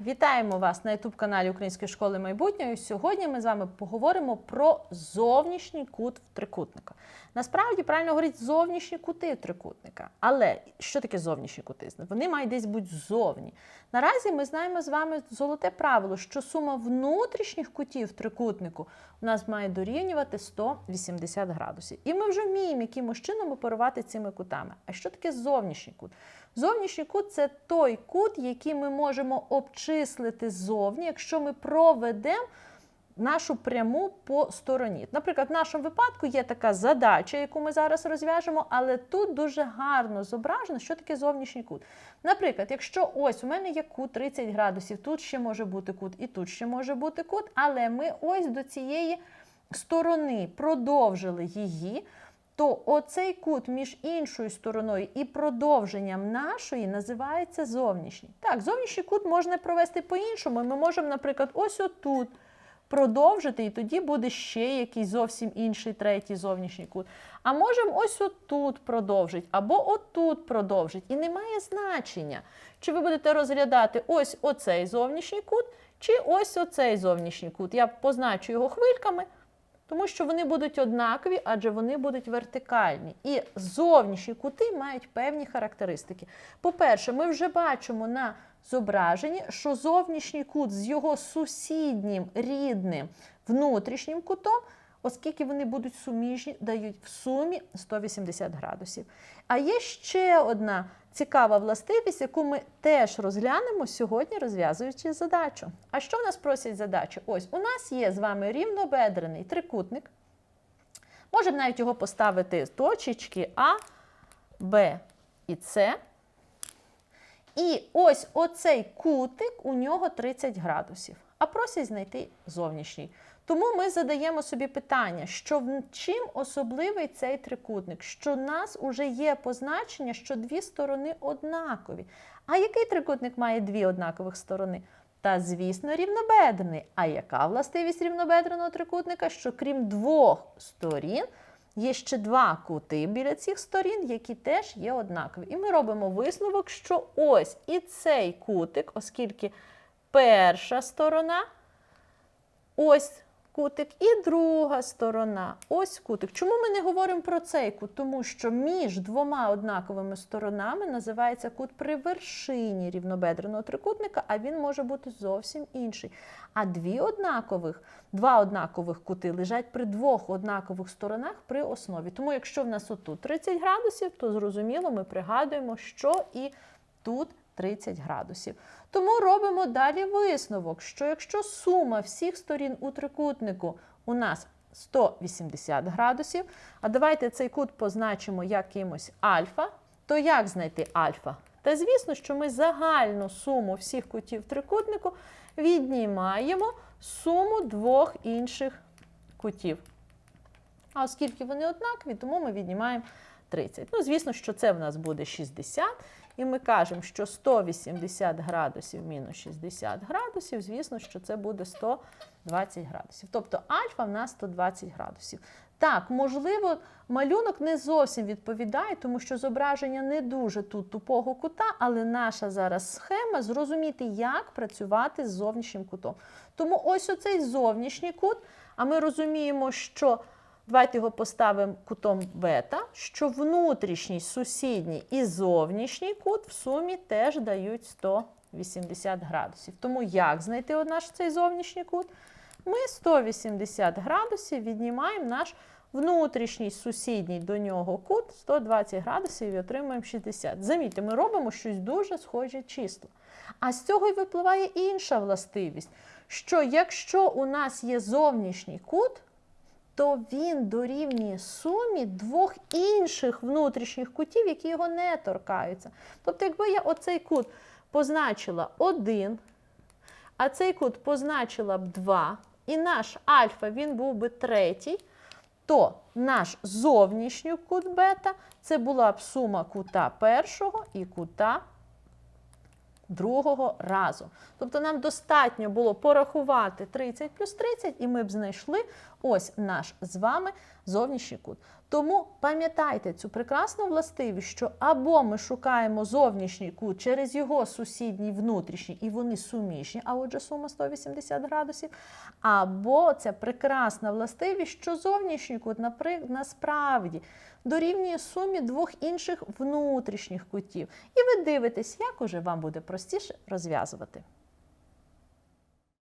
Вітаємо вас на youtube каналі Української школи майбутнього. Сьогодні ми з вами поговоримо про зовнішній кут в трикутника. Насправді правильно говорить зовнішні кути трикутника. Але що таке зовнішні кути? Вони мають десь бути ззовні. Наразі ми знаємо з вами золоте правило, що сума внутрішніх кутів трикутнику у нас має дорівнювати 180 градусів. І ми вже вміємо якимось чином оперувати цими кутами. А що таке зовнішній кут? Зовнішній кут це той кут, який ми можемо обчислити ззовні, якщо ми проведемо нашу пряму по стороні. Наприклад, в нашому випадку є така задача, яку ми зараз розв'яжемо, але тут дуже гарно зображено, що таке зовнішній кут. Наприклад, якщо ось у мене є кут 30 градусів, тут ще може бути кут, і тут ще може бути кут, але ми ось до цієї сторони продовжили її. То оцей кут між іншою стороною і продовженням нашої називається зовнішній. Так, зовнішній кут можна провести по-іншому. Ми можемо, наприклад, ось отут продовжити, і тоді буде ще якийсь зовсім інший третій зовнішній кут. А можемо ось отут продовжити, або отут продовжити. І немає значення, чи ви будете розглядати ось оцей зовнішній кут, чи ось оцей зовнішній кут. Я позначу його хвильками. Тому що вони будуть однакові, адже вони будуть вертикальні. І зовнішні кути мають певні характеристики. По-перше, ми вже бачимо на зображенні, що зовнішній кут з його сусіднім рідним внутрішнім кутом, оскільки вони будуть суміжні, дають в сумі 180 градусів. А є ще одна цікава властивість, яку ми теж розглянемо сьогодні, розв'язуючи задачу. А що в нас просять задачі? Ось у нас є з вами рівнобедрений трикутник. Можемо навіть його поставити точечки А, Б і С. І ось оцей кутик у нього 30 градусів. А просять знайти зовнішній. Тому ми задаємо собі питання, що чим особливий цей трикутник? Що в нас вже є позначення, що дві сторони однакові. А який трикутник має дві однакових сторони? Та, звісно, рівнобедрений. А яка властивість рівнобедреного трикутника? Що крім двох сторін, є ще два кути біля цих сторін, які теж є однакові. І ми робимо висновок, що ось і цей кутик, оскільки перша сторона ось кутик, і друга сторона. Ось кутик. Чому ми не говоримо про цей кут? Тому що між двома однаковими сторонами називається кут при вершині рівнобедреного трикутника, а він може бути зовсім інший. А дві однакових, два однакових кути лежать при двох однакових сторонах при основі. Тому, якщо в нас отут 30 градусів, то зрозуміло, ми пригадуємо, що і тут 30 градусів. Тому робимо далі висновок, що якщо сума всіх сторін у трикутнику у нас 180 градусів, а давайте цей кут позначимо якимось альфа, то як знайти альфа? Та звісно, що ми загальну суму всіх кутів трикутнику віднімаємо суму двох інших кутів. А оскільки вони однакові, тому ми віднімаємо 30. Ну, звісно, що це в нас буде 60. І ми кажемо, що 180 градусів мінус 60 градусів, звісно, що це буде 120 градусів. Тобто альфа в нас 120 градусів. Так, можливо, малюнок не зовсім відповідає, тому що зображення не дуже тут тупого кута, але наша зараз схема зрозуміти, як працювати з зовнішнім кутом. Тому ось оцей зовнішній кут, а ми розуміємо, що Давайте його поставимо кутом бета, що внутрішній, сусідній і зовнішній кут в сумі теж дають 180 градусів. Тому як знайти наш цей зовнішній кут? Ми 180 градусів віднімаємо наш внутрішній сусідній до нього кут 120 градусів і отримуємо 60. Замітьте, ми робимо щось дуже схоже число. А з цього й випливає інша властивість, що якщо у нас є зовнішній кут, то він дорівнює сумі двох інших внутрішніх кутів, які його не торкаються. Тобто, якби я оцей кут позначила 1, а цей кут позначила б 2, і наш альфа він був би третій, то наш зовнішній кут бета це була б сума кута першого і кута другого разу. Тобто нам достатньо було порахувати 30 плюс 30, і ми б знайшли ось наш з вами зовнішній кут. Тому пам'ятайте цю прекрасну властивість, що або ми шукаємо зовнішній кут через його сусідній внутрішній, і вони суміжні, а отже, сума 180 градусів, або це прекрасна властивість, що зовнішній кут насправді дорівнює сумі двох інших внутрішніх кутів. І ви дивитесь, як уже вам буде простіше розв'язувати.